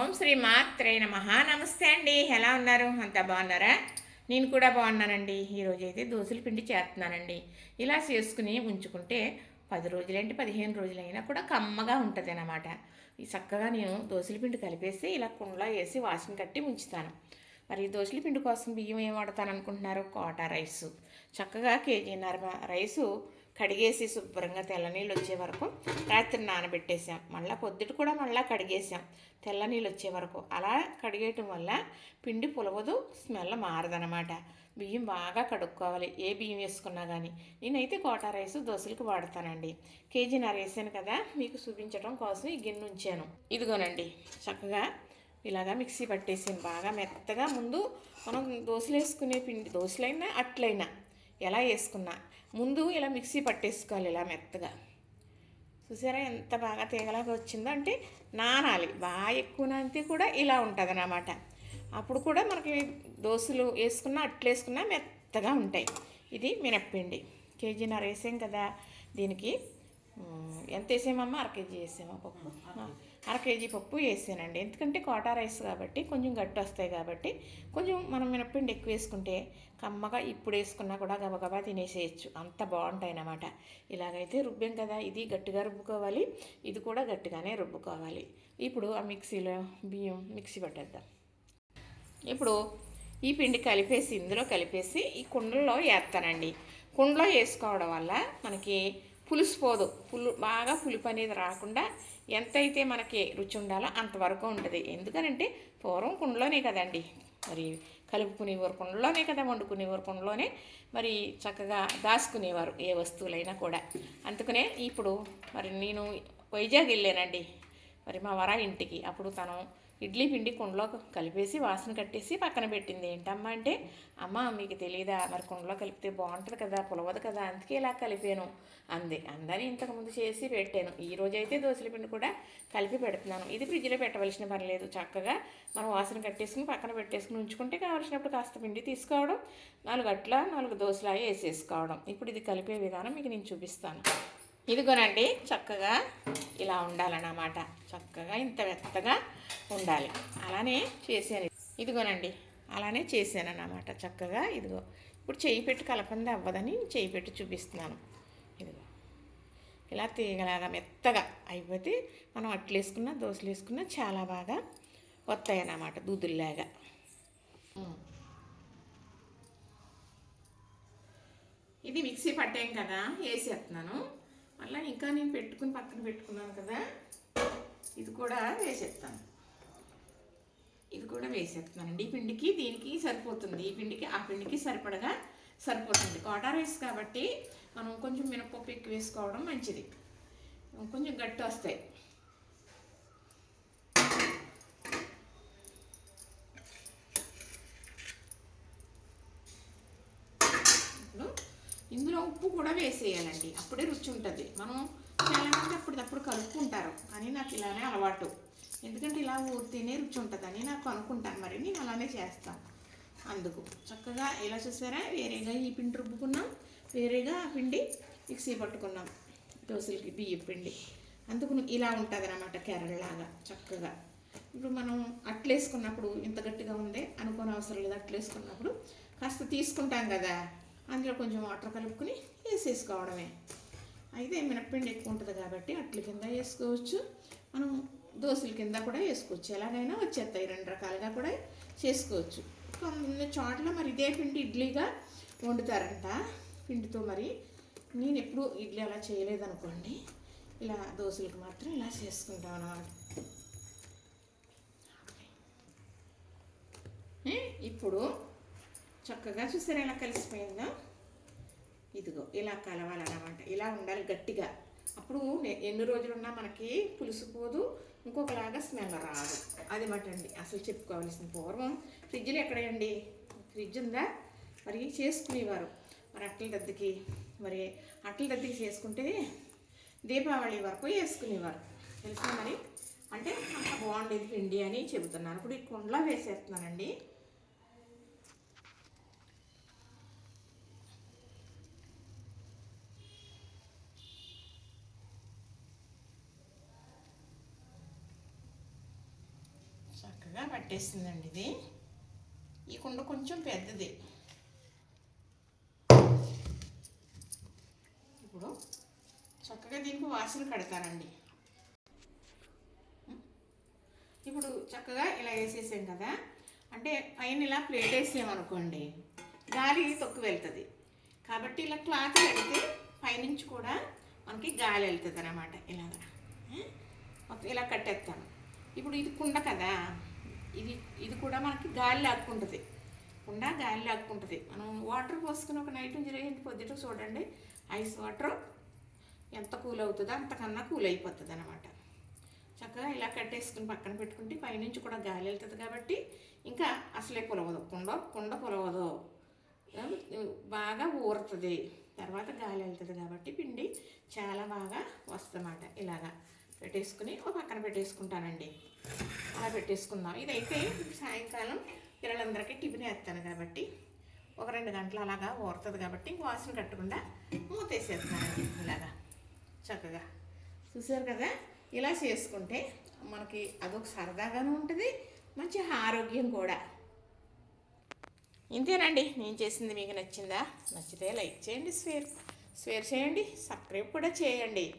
ఓం శ్రీ మాత్రే నమ. నమస్తే అండి. ఎలా ఉన్నారు? అంతా బాగున్నారా? నేను కూడా బాగున్నానండి. ఈరోజు అయితే దోశల పిండి చేస్తున్నానండి. ఇలా చేసుకుని ఉంచుకుంటే పది రోజులేంటి పదిహేను రోజులైనా కూడా కమ్మగా ఉంటుంది అనమాట చక్కగా నేను దోశల పిండి కలిపేసి ఇలా కుండలో వేసి వాసన కట్టి ఉంచుతాను మరి దోశల పిండి కోసం బియ్యం ఏం వాడతాను అనుకుంటున్నారు కోటా రైసు. చక్కగా కేజీన్నర రైసు కడిగేసి శుభ్రంగా తెల్ల నీళ్ళు వచ్చే వరకు రాత్రి నానబెట్టేసాం. మళ్ళీ పొద్దుట కూడా మళ్ళీ కడిగేసాం తెల్ల నీళ్ళు వచ్చే వరకు. అలా కడిగేయటం వల్ల పిండి పులవదు స్మెల్ మారదనమాట బియ్యం బాగా కడుక్కోవాలి. ఏ బియ్యం వేసుకున్నా కానీ నేనైతే కోటా రైస్ దోశలకు వాడతానండి. కేజీన్నర వేసాను కదా మీకు చూపించడం కోసం ఈ గిన్నె ఉంచాను. ఇదిగోనండి చక్కగా ఇలాగా మిక్సీ పట్టేసాను. బాగా మెత్తగా ముందు మనం దోశలు వేసుకునే పిండి దోశలైనా అట్లయినా ఎలా వేసుకున్నా. ముందు ఇలా మిక్సీ పట్టేసుకోవాలి ఇలా మెత్తగా. చూసారా ఎంత బాగా తీగలాగా వచ్చిందో. అంటే నానాలి. బాగా ఎక్కువ నానితే కూడా ఇలా ఉంటుంది అన్నమాట అప్పుడు కూడా మనకి దోశలు వేసుకున్నా అట్లు వేసుకున్నా మెత్తగా ఉంటాయి. ఇది మినప్పిండి. కేజీన్నర వేసాం కదా దీనికి. ఎంత వేసామమ్మా అర కేజీ వేసామా పప్పు. అర కేజీ పప్పు వేసానండి. ఎందుకంటే కోటా రైస్ కాబట్టి కొంచెం గట్టి వస్తాయి కాబట్టి కొంచెం మనం మినప్పిండి ఎక్కువ వేసుకుంటే కమ్మగా ఇప్పుడు వేసుకున్నా కూడా గబగబా తినేసేయచ్చు. అంత బాగుంటాయి అన్నమాట. ఇలాగైతే రుబ్బాం కదా ఇది గట్టిగా రుబ్బుకోవాలి ఇది కూడా గట్టిగానే రుబ్బుకోవాలి. ఇప్పుడు ఆ మిక్సీలో బియ్యం మిక్సీ పట్టేద్దాం. ఇప్పుడు ఈ పిండి కలిపేసి ఇందులో కలిపేసి ఈ కుండల్లో వేస్తానండి. కుండలో వేసుకోవడం వల్ల మనకి పులుసు పోదు పులు బాగా పులుపు అనేది రాకుండా ఎంతైతే మనకి రుచి ఉండాలో అంతవరకు ఉంటుంది ఎందుకనంటే పూర్వం కుండలోనే కదండి. మరి కలుపుకునేవారు కుండలోనే కదా వండుకునేవారు కుండలోనే మరి చక్కగా దాచుకునేవారు ఏ వస్తువులైనా కూడా. అందుకనే ఇప్పుడు మరి నేను వైజాగ్ వెళ్ళానండి. మరి మా వర ఇంటికి. అప్పుడు తను ఇడ్లీ పిండి కుండలో కలిపేసి వాసన కట్టేసి పక్కన పెట్టింది. ఏంటమ్మా అంటే అమ్మ మీకు తెలియదా మరి కుండలో కలిపితే బాగుంటుంది కదా పులవదు కదా అందుకే ఇలా కలిపాను అంది. అందని ఇంతకుముందు చేసి పెట్టాను. ఈ రోజు అయితే దోశల పిండి కూడా కలిపి పెడుతున్నాను. ఇది ఫ్రిడ్జ్లో పెట్టవలసిన పని లేదు. చక్కగా మనం వాసన కట్టేసుకుని పక్కన పెట్టేసుకుని ఉంచుకుంటే కావలసినప్పుడు కాస్త పిండి తీసుకోవడం నాలుగు అట్ల నాలుగు దోశలా వేసేసుకోవడం. ఇప్పుడు ఇది కలిపే విధానం మీకు నేను చూపిస్తాను. ఇదిగోనండి చక్కగా ఇలా ఉండాలన్నమాట. చక్కగా ఇంత మెత్తగా ఉండాలి. అలానే చేశాను ఇదిగోనండి అలానే చేశాను అన్నమాట చక్కగా ఇదిగో ఇప్పుడు చేయి పెట్టి కలపంది అవ్వదని చేయి పెట్టి చూపిస్తున్నాను. ఇదిగో ఇలా తీగలాగా మెత్తగా అయిపోతే మనం అట్లు వేసుకున్నా దోశలు వేసుకున్నా చాలా బాగా వస్తాయి అన్నమాట దూదుల్లాగా. ఇది మిక్సీ పట్టాం కదా వేసేస్తున్నాను. మళ్ళీ ఇంకా నేను పెట్టుకుని పక్కన పెట్టుకున్నాను కదా ఇది కూడా వేసేస్తాను. ఇది కూడా వేసేస్తున్నానండి. ఈ పిండికి దీనికి సరిపోతుంది. ఈ పిండికి ఆ పిండికి సరిపడగా సరిపోతుంది. కోటా రైస్ కాబట్టి మనం కొంచెం మినపప్పు ఎక్కువ వేసుకోవడం మంచిది. కొంచెం గట్టి వస్తాయి ఇప్పుడు ఇందులో ఉప్పు కూడా వేసేయాలండి. అప్పుడే రుచి ఉంటుంది. మనం చాలామంది అప్పటిదప్పుడు కలుపుకుంటారు. కానీ నాకు ఇలానే అలవాటు. ఎందుకంటే ఇలా ఊరితేనే రుచి ఉంటుందని నాకు అనుకుంటాను. మరి నేను అలానే చేస్తాను. అందుకు చక్కగా ఇలా చూసారా? వేరేగా ఈ పిండి రుబ్బుకున్నాం. వేరేగా ఆ పిండి మిక్సీ పట్టుకున్నాం. దోశలకి బియ్యం పిండి. అందుకు ఇలా ఉంటుంది అనమాట కేరళలాగా చక్కగా. ఇప్పుడు మనం అట్లేసుకున్నప్పుడు ఇంత గట్టిగా ఉందే అనుకోని అవసరం లేదు. అట్లేసుకున్నప్పుడు కాస్త తీసుకుంటాం కదా. అందులో కొంచెం వాటర్ కలుపుకొని వేసేసుకోవడమే. అయితే మినప్పిండి ఎక్కువ ఉంటుంది కాబట్టి అట్ల కింద వేసుకోవచ్చు. మనం దోశల కింద కూడా వేసుకోవచ్చు. ఎలాగైనా వచ్చేస్తాయి రెండు రకాలుగా కూడా చేసుకోవచ్చు. కొన్ని చోట్ల మరి ఇదే పిండి ఇడ్లీగా వండుతారంట. పిండితో మరి నేను ఎప్పుడు ఇడ్లీ అలా చేయలేదనుకోండి. ఇలా దోశలకు మాత్రం ఇలా చేసుకుంటాం అన్నమాట. ఇప్పుడు చక్కగా చూసారా ఎలా కలిసిపోయిందో? ఇదిగో ఇలా కలవాలన్నమాట. ఇలా ఉండాలి గట్టిగా. అప్పుడు ఎన్ని రోజులున్నా మనకి పులుసు పోదు ఇంకొకలాగా స్మెల్ రాదు. అది మటండి. అసలు చెప్పుకోవాల్సిన పూర్వం ఫ్రిడ్జ్లో ఎక్కడండి? ఫ్రిడ్జ్ ఉందా? మరి చేసుకునేవారు. మరి అట్ల దద్దకి మరి అట్ల దద్దకి చేసుకుంటే దీపావళి వరకు వేసుకునేవారు. తెలుసా మరి? అంటే అంత బాగుండేది పిండి అని చెబుతున్నాను ఇప్పుడు ఈ కుండలో వేసేస్తున్నానండి. చక్కగా పట్టేసిందండి ఇది. ఈ కుండ కొంచెం పెద్దది. ఇప్పుడు చక్కగా దీనికి వాసన కడతానండి. ఇప్పుడు చక్కగా ఇలా వేసేసాం కదా. అంటే పైన ఇలా ప్లేట్ వేసామనుకోండి గాలి తొక్కు వెళ్తుంది. కాబట్టి ఇలా క్లాత్ పెడితే పైనుంచి కూడా మనకి గాలి వెళ్తుంది అనమాట ఇలాగా ఇలా కట్టేస్తాను. ఇప్పుడు ఇది కుండ కదా. ఇది ఇది కూడా మనకి గాలి లాక్కుంటుంది. కుండ గాలి లాక్కుంటుంది. మనం వాటర్ పోసుకుని ఒక నైట్ నుంచి పొద్దుట చూడండి ఐస్ వాటర్ ఎంత కూల్ అవుతుందో అంతకన్నా కూల్ అయిపోతుంది అనమాట చక్కగా ఇలా కట్టేసుకుని పక్కన పెట్టుకుంటే పైనుంచి కూడా గాలి వెళ్తుంది కాబట్టి ఇంకా అసలే పులవదు. కుండ కుండ పొలవదు. బాగా ఊరుతుంది. తర్వాత గాలి వెళ్తుంది కాబట్టి పిండి చాలా బాగా వస్తుందన్నమాట ఇలాగా. పెట్టేసుకుని ఒక పక్కన పెట్టేసుకుంటానండి. అలా పెట్టేసుకుందాం. ఇదైతే సాయంకాలం పిల్లలందరికీ టిఫిన్ వేస్తాను కాబట్టి ఒక రెండు గంటలు అలాగా ఊరుతుంది కాబట్టి ఇంక వాసన కట్టకుండా మూతేసేస్తున్నానండి ఇలాగా చక్కగా. చూసారు కదా? ఇలా చేసుకుంటే మనకి అదొక సరదాగాను ఉంటుంది మంచి ఆరోగ్యం కూడా. ఇంతేనండి. నేను చేసింది మీకు నచ్చిందా? నచ్చితే లైక్ చేయండి స్వేర్ స్వేర్ చేయండి సబ్స్క్రైబ్ కూడా చేయండి.